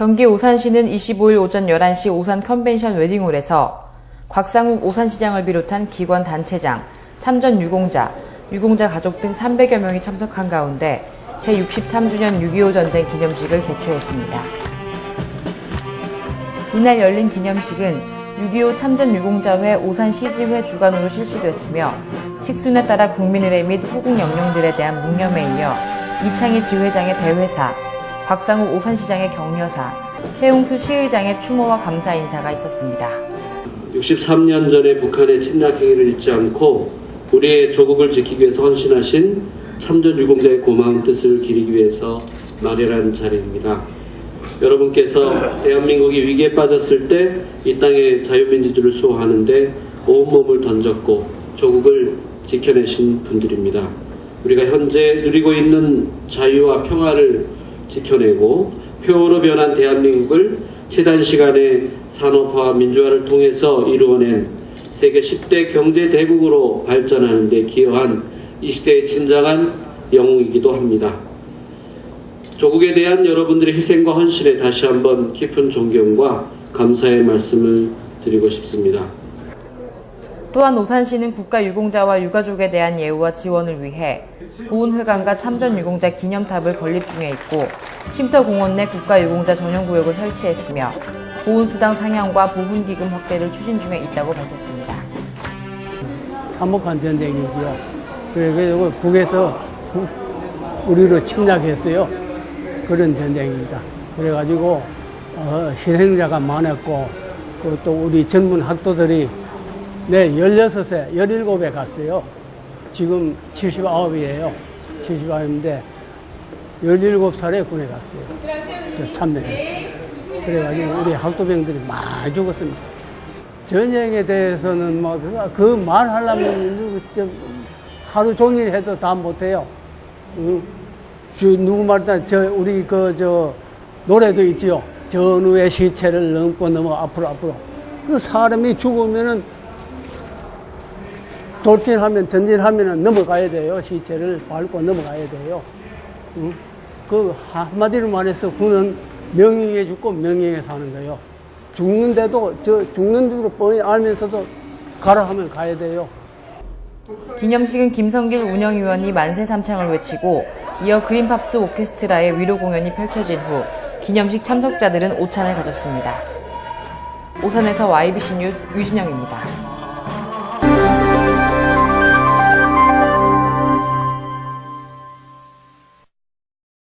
경기 오산시는 25일 오전 11시 오산 컨벤션 웨딩홀에서 곽상욱 오산시장을 비롯한 기관 단체장, 참전 유공자, 유공자 가족 등 300여 명이 참석한 가운데 제63주년 6.25 전쟁 기념식을 개최했습니다. 이날 열린 기념식은 6.25 참전 유공자회 오산시지회 주관으로 실시됐으며 식순에 따라 국민의례 및 호국 영령들에 대한 묵념에 이어 이창희 지회장의 대회사, 곽상욱 오산시장의 격려사, 최용수 시의장의 추모와 감사 인사가 있었습니다. 63년 전에 북한의 침략 행위를 잊지 않고 우리의 조국을 지키기 위해서 헌신하신 참전 유공자의 고마운 뜻을 기리기 위해서 마련한 자리입니다. 여러분께서 대한민국이 위기에 빠졌을 때 이 땅의 자유민주주의를 수호하는데 온몸을 던졌고 조국을 지켜내신 분들입니다. 우리가 현재 누리고 있는 자유와 평화를 지켜내고 표어로 변한 대한민국을 최단 시간에 산업화 민주화를 통해서 이루어낸 세계 10대 경제 대국으로 발전하는 데 기여한 이 시대의 진정한 영웅이기도 합니다. 조국에 대한 여러분들의 희생과 헌신에 다시 한번 깊은 존경과 감사의 말씀을 드리고 싶습니다. 또한 오산시는 국가 유공자와 유가족에 대한 예우와 지원을 위해 보훈회관과 참전 유공자 기념탑을 건립 중에 있고 쉼터공원 내 국가 유공자 전용구역을 설치했으며 보훈수당 상향과 보훈기금 확대를 추진 중에 있다고 밝혔습니다. 참혹한 전쟁이지요. 그리고 북에서 부- 우리를 침략했어요. 그런 전쟁입니다. 그래가지고 어, 희생자가 많았고 그또 우리 젊은 학도들이 네 16세, 17에 갔어요. 지금 79이에요. 79인데 17살에 군에 갔어요. 저 참전했어요. 그래가지고 우리 학도병들이 많이 죽었습니다. 전쟁에 대해서는 뭐, 그말 하려면 저 하루 종일 해도 다 못해요. 응? 저 누구 말다 저 우리 그 저 노래도 있지요. 전후의 시체를 넘고 넘어 앞으로 앞으로. 그 사람이 죽으면은 돌진하면 전진하면은 넘어가야 돼요. 시체를 밟고 넘어가야 돼요. 응? 그 한마디로 말해서 그는 명예에 죽고 명예에 사는 거예요. 죽는데도 저 죽는 줄 뻔히 알면서도 가라 하면 가야 돼요. 기념식은 김성길 운영위원이 만세 삼창을 외치고 이어 그린팝스 오케스트라의 위로 공연이 펼쳐진 후 기념식 참석자들은 오찬을 가졌습니다. 오산에서 YBC 뉴스 유진영입니다.